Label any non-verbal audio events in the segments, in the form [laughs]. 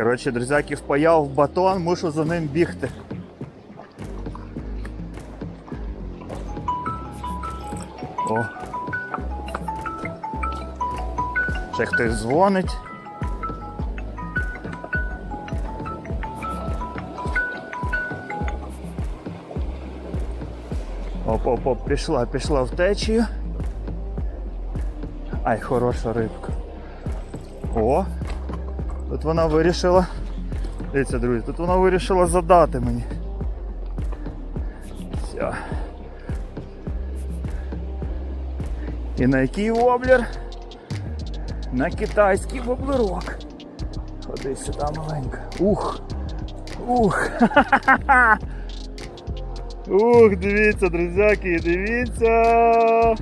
Коротше, друзяки, впаяв в батон, мушу за ним бігти. О. Ще хтось дзвонить. Оп-оп-оп, пішла, пішла в течію. Ай, хороша рибка. О! Тут вона вирішила. Дивіться, друзі, тут вона вирішила задати мені. Все. І на який воблер? На китайський воблерок. Ходи сюди маленька. Ух! Ух! Ха-ха-ха! [laughs] Ух, дивіться, друзяки, дивіться!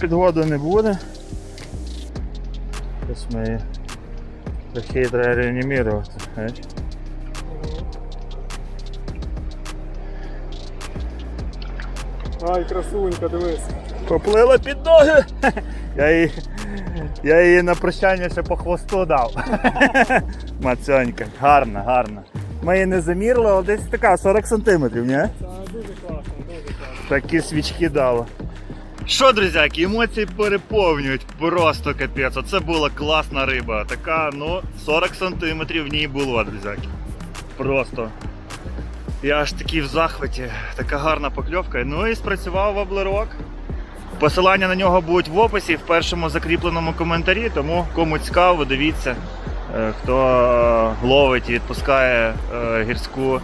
Підводу не буде. Зараз ми її трохи треба реанімувати. знаєш. Ай, красунька, дивись. Поплила під ноги. [laughs] Я її, я її на прощання ще по хвосту дав. [laughs] Мацьонька, гарна, гарна. Ми її не замірили, але десь така 40 сантиметрів, ні? Це дуже класно, дуже класно. Такі свічки дало. Що, друзяки, емоції переповнюють просто капець. Оце була класна риба. Така, ну, 40 сантиметрів в ній було, друзяки. Просто. Я аж такий в захваті. Така гарна покльовка. Ну і спрацював воблерок. Посилання на нього будуть в описі в першому закріпленому коментарі, тому кому цікаво, дивіться. Е, Хто е, ловить і відпускає е, гірську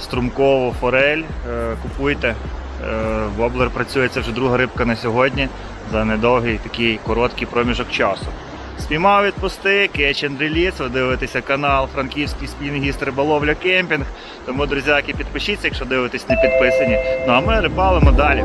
струмкову форель, купуйте. Е, Воблер працює, це вже друга рибка на сьогодні за недовгий такий короткий проміжок часу. Спіймав відпусти, catch and release, ви дивитеся канал Франківський спінгіст риболовля кемпінг. Тому, друзяки, підпишіться, якщо дивитесь не підписані. Ну а ми рибалимо далі.